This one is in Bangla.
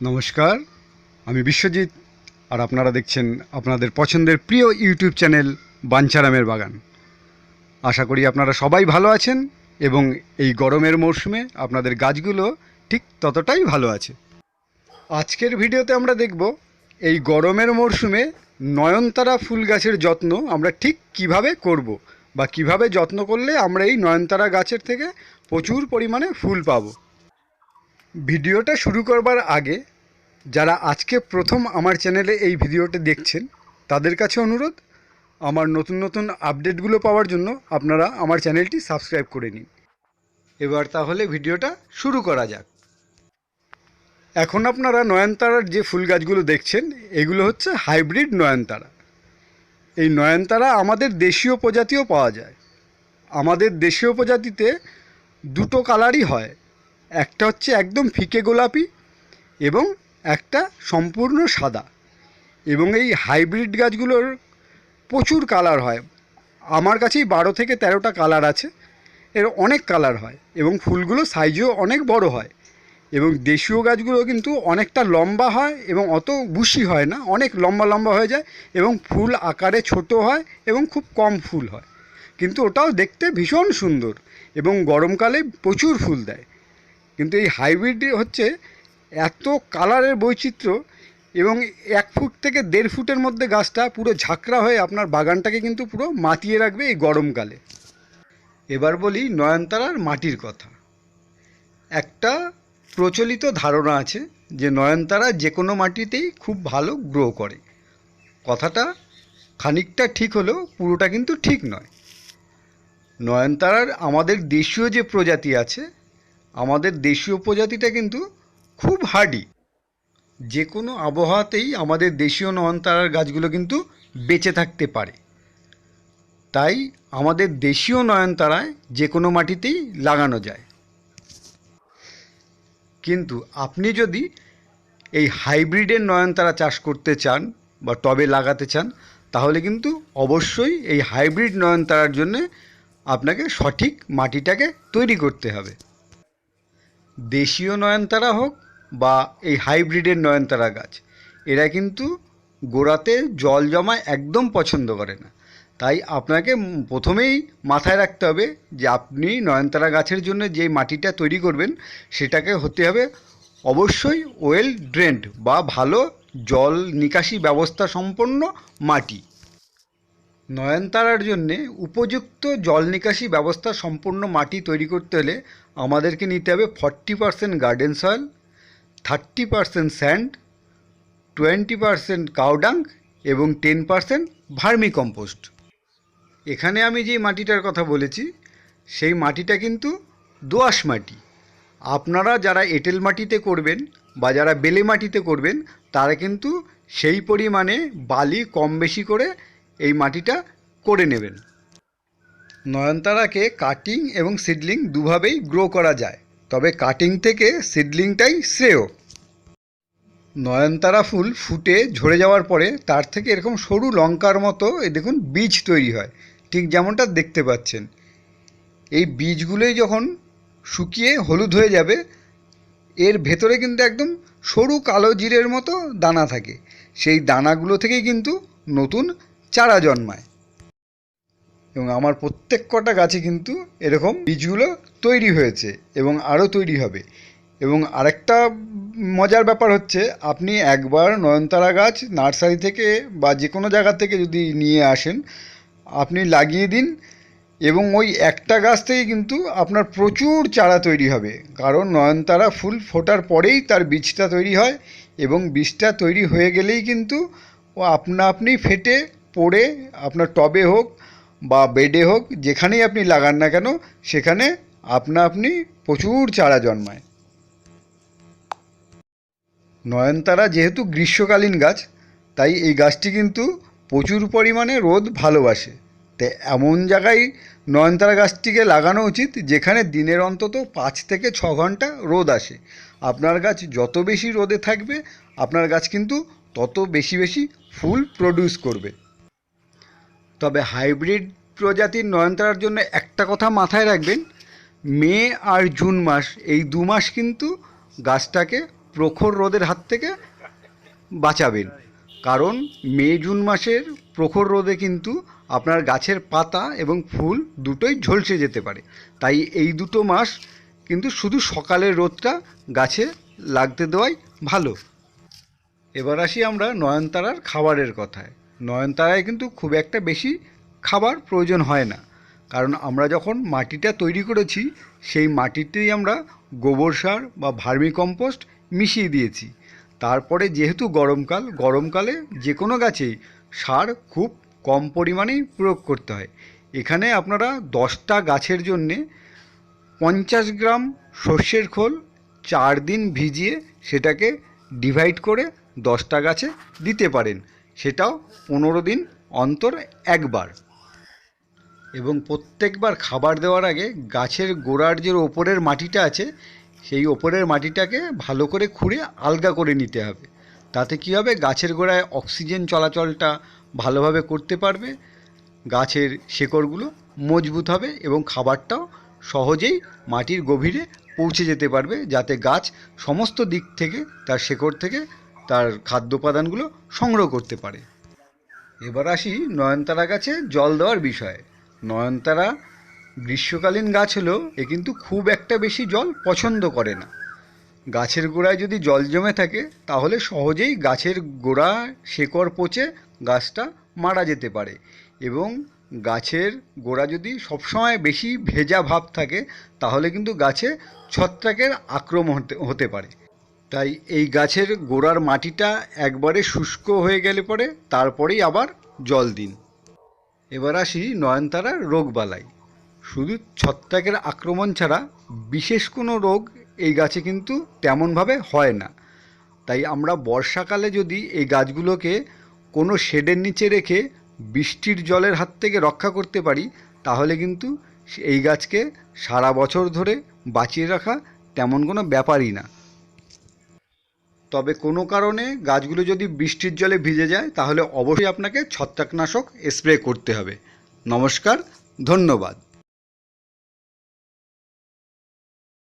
নমস্কার, আমি বিশ্বজিৎ আর আপনারা দেখছেন আপনাদের পছন্দের প্রিয় ইউটিউব চ্যানেল বাঞ্ছারামের বাগান। আশা করি আপনারা সবাই ভালো আছেন এবং এই গরমের মরশুমে আপনাদের গাছগুলো ঠিক ততটাই ভালো আছে। আজকের ভিডিওতে আমরা দেখব এই গরমের মরশুমে নয়নতারা ফুল গাছের যত্ন আমরা ঠিক কীভাবে করব বা কীভাবে যত্ন করলে আমরা এই নয়নতারা গাছের থেকে প্রচুর পরিমাণে ফুল পাব? ভিডিওটা শুরু করবার আগে যারা আজকে প্রথম আমার চ্যানেলে এই ভিডিওটা দেখছেন, তাদের কাছে অনুরোধ, আমার নতুন নতুন আপডেটগুলো পাওয়ার জন্য আপনারা আমার চ্যানেলটি সাবস্ক্রাইব করে নিন। এবার তাহলে ভিডিওটা শুরু করা যাক। এখন আপনারা নয়নতারার যে ফুল গাছগুলো দেখছেন, এগুলো হচ্ছে হাইব্রিড নয়নতারা। এই নয়নতারা আমাদের দেশীয় প্রজাতিও পাওয়া যায়। আমাদের দেশীয় প্রজাতিতে দুটো কালারই হয়। একটা হচ্ছে একদম ফিকে গোলাপি এবং একটা সম্পূর্ণ সাদা। এবং এই হাইব্রিড গাছগুলোর প্রচুর কালার হয়। আমার কাছেই বারো থেকে তেরোটা কালার আছে। এর অনেক কালার হয় এবং ফুলগুলো সাইজেও অনেক বড় হয়। এবং দেশীয় গাছগুলো কিন্তু অনেকটা লম্বা হয় এবং অত বুশি হয় না, অনেক লম্বা লম্বা হয়ে যায় এবং ফুল আকারে ছোট হয় এবং খুব কম ফুল হয়। কিন্তু ওটাও দেখতে ভীষণ সুন্দর এবং গরমকালে প্রচুর ফুল দেয়। কিন্তু এই হাইব্রিড হচ্ছে এত কালারের বৈচিত্র্য এবং এক ফুট থেকে দেড় ফুটের মধ্যে গাছটা পুরো ঝাঁকড়া হয়ে আপনার বাগানটাকে কিন্তু পুরো মাতিয়ে রাখবে এই গরমকালে। এবার বলি নয়নতারার মাটির কথা। একটা প্রচলিত ধারণা আছে যে নয়নতারা যে কোনো মাটিতেই খুব ভালো গ্রো করে। কথাটা খানিকটা ঠিক হলেও পুরোটা কিন্তু ঠিক নয়। নয়নতারার আমাদের দেশীয় যে প্রজাতি আছে, আমাদের দেশীয় প্রজাতিটা কিন্তু খুব হার্ডি। যে কোনো আবহাওয়াতেই আমাদের দেশীয় নয়নতারার গাছগুলো কিন্তু বেঁচে থাকতে পারে। তাই আমাদের দেশীয় নয়নতারায় যে কোনো মাটিতেই লাগানো যায়। কিন্তু আপনি যদি এই হাইব্রিডের নয়নতারা চাষ করতে চান বা টবে লাগাতে চান, তাহলে কিন্তু অবশ্যই এই হাইব্রিড নয়নতারার জন্যে আপনাকে সঠিক মাটিটাকে তৈরি করতে হবে। দেশীয় নয়নতারা হোক বা এই হাইব্রিডের নয়নতারা গাছ, এরা কিন্তু গোড়াতে জল জমা একদম পছন্দ করে না। তাই আপনাকে প্রথমেই মাথায় রাখতে হবে যে আপনি নয়নতারা গাছের জন্য যে মাটিটা তৈরি করবেন, সেটাকে হতে হবে অবশ্যই ওয়েল ড্রেন্ড বা ভালো জল নিকাশি ব্যবস্থা সম্পন্ন মাটি। নয়নতারার জন্যে উপযুক্ত জল নিকাশি ব্যবস্থা সম্পূর্ণ মাটি তৈরি করতে হলে আমাদেরকে নিতে হবে forty percent garden soil, thirty percent sand, twenty percent cow dung এবং টেন পারসেন্ট ভার্মি কম্পোস্ট এখানে আমি যে মাটিটার কথা বলেছি, সেই মাটিটা কিন্তু দোআঁশ মাটি। আপনারা যারা এঁটেল মাটিতে করবেন বা যারা বেলে মাটিতে করবেন, তারা কিন্তু সেই পরিমাণে বালি কম বেশি করে এই মাটিটা করে নেবেন। নয়নতারাকে কাটিং এবং সিডলিং দুভাবেই গ্রো করা যায়, তবে কাটিং থেকে সিডলিংটাই শ্রেয়। নয়নতারা ফুল ফুটে ঝরে যাওয়ার পরে তার থেকে এরকম সরু লঙ্কার মতো দেখুন বীজ তৈরি হয়। ঠিক যেমনটা দেখতে পাচ্ছেন। এই বীজগুলোই যখন শুকিয়ে হলুদ হয়ে যাবে, এর ভেতরে কিন্তু একদম সরু কালো জিরের মতো দানা থাকে। সেই দানাগুলো থেকেই কিন্তু নতুন চারা জন্মায়। এবং আমার প্রত্যেক কটা গাছে কিন্তু এরকম বীজগুলো তৈরি হয়েছে এবং আরও তৈরি হবে। এবং আরেকটা মজার ব্যাপার হচ্ছে, আপনি একবার নয়নতারা গাছ নার্সারি থেকে বা যে কোনো জায়গা থেকে যদি নিয়ে আসেন, আপনি লাগিয়ে দিন এবং ওই একটা গাছ থেকে কিন্তু আপনার প্রচুর চারা তৈরি হবে। কারণ নয়নতারা ফুল ফোটার পরেই তার বীজটা তৈরি হয় এবং বীজটা তৈরি হয়ে গেলেই কিন্তু ও আপনা আপনি ফেটে, পড়ে, আপনার টবে হোক বা বেডে হোক, যেখানেই আপনি লাগান না কেন, সেখানে আপনা আপনি প্রচুর চারা জন্মায়। নয়নতারা যেহেতু গ্রীষ্মকালীন গাছ, তাই এই গাছটি কিন্তু প্রচুর পরিমাণে রোদ ভালোবাসে। তাই এমন জায়গায় নয়নতারা গাছটিকে লাগানো উচিত, যেখানে দিনের অন্তত পাঁচ থেকে ছ ঘণ্টা রোদ আসে। আপনার গাছ যত বেশি রোদে থাকবে, আপনার গাছ কিন্তু তত বেশি বেশি ফুল প্রডিউস করবে। তবে হাইব্রিড প্রজাতির নয়নতারার জন্য একটা কথা মাথায় রাখবেন, মে আর জুন মাস, এই দু মাস কিন্তু গাছটাকে প্রখর রোদের হাত থেকে বাঁচাবেন। কারণ মে, জুন মাসের প্রখর রোদে কিন্তু আপনার গাছের পাতা এবং ফুল দুটোই ঝলসে যেতে পারে। তাই এই দুটো মাস কিন্তু শুধু সকালের রোদটা গাছে লাগতে দেওয়াই ভালো। এবার আসি আমরা নয়নতারার খাবারের কথায়। নয়নতারায় কিন্তু খুব একটা বেশি খাবার প্রয়োজন হয় না। কারণ আমরা যখন মাটিটা তৈরি করেছি, সেই মাটিতেই আমরা গোবর সার বা ভার্মি কম্পোস্ট মিশিয়ে দিয়েছি। তারপরে যেহেতু গরমকাল, গরমকালে যে কোনো গাছেই সার খুব কম পরিমাণেই প্রয়োগ করতে হয়। এখানে আপনারা দশটা গাছের জন্যে পঞ্চাশ গ্রাম সর্ষের খোল চার দিন ভিজিয়ে সেটাকে ডিভাইড করে দশটা গাছে দিতে পারেন। সেটাও পনেরো দিন অন্তর একবার। এবং প্রত্যেকবার খাবার দেওয়ার আগে গাছের গোড়ার যে ওপরের মাটিটা আছে সেই ওপরের মাটিটাকে ভালো করে খুঁড়ে আলগা করে নিতে হবে। তাতে কী হবে? গাছের গোড়ায় অক্সিজেন চলাচলটা ভালোভাবে করতে পারবে। গাছের শেকড়গুলো মজবুত হবে এবং খাবারটাও সহজেই মাটির গভীরে পৌঁছে যেতে পারবে, যাতে গাছ সমস্ত দিক থেকে, তার শেকড় থেকে তার খাদ্য উপাদানগুলো সংগ্রহ করতে পারে। এবার আসি নয়নতারা গাছে জল দেওয়ার বিষয়ে। নয়নতারা গ্রীষ্মকালীন গাছ হলেও এ কিন্তু খুব একটা বেশি জল পছন্দ করে না। গাছের গোড়ায় যদি জল জমে থাকে, তাহলে সহজেই গাছের গোড়া শেকড় পচে গাছটা মারা যেতে পারে এবং গাছের গোড়া যদি সবসময় বেশি ভেজা ভাব থাকে, তাহলে কিন্তু গাছে ছত্রাকের আক্রমণ হতে পারে। তাই এই গাছের গোড়ার মাটিটা একবারে শুষ্ক হয়ে গেলে পরে, তারপরেই আবার জল দিন। এবার আসি নয়নতারার রোগবালাই। শুধু ছত্রাকের আক্রমণ ছাড়া বিশেষ কোনো রোগ এই গাছে কিন্তু তেমনভাবে হয় না। তাই আমরা বর্ষাকালে যদি এই গাছগুলোকে কোনো শেডের নিচে রেখে বৃষ্টির জলের হাত থেকে রক্ষা করতে পারি, তাহলে কিন্তু এই গাছকে সারা বছর ধরে বাঁচিয়ে রাখা তেমন কোনো ব্যাপারই না। তবে কোনো কারণে গাছগুলো যদি বৃষ্টির জলে ভিজে যায়, তাহলে অবশ্যই আপনাকে ছত্রাকনাশক স্প্রে করতে হবে। নমস্কার, ধন্যবাদ।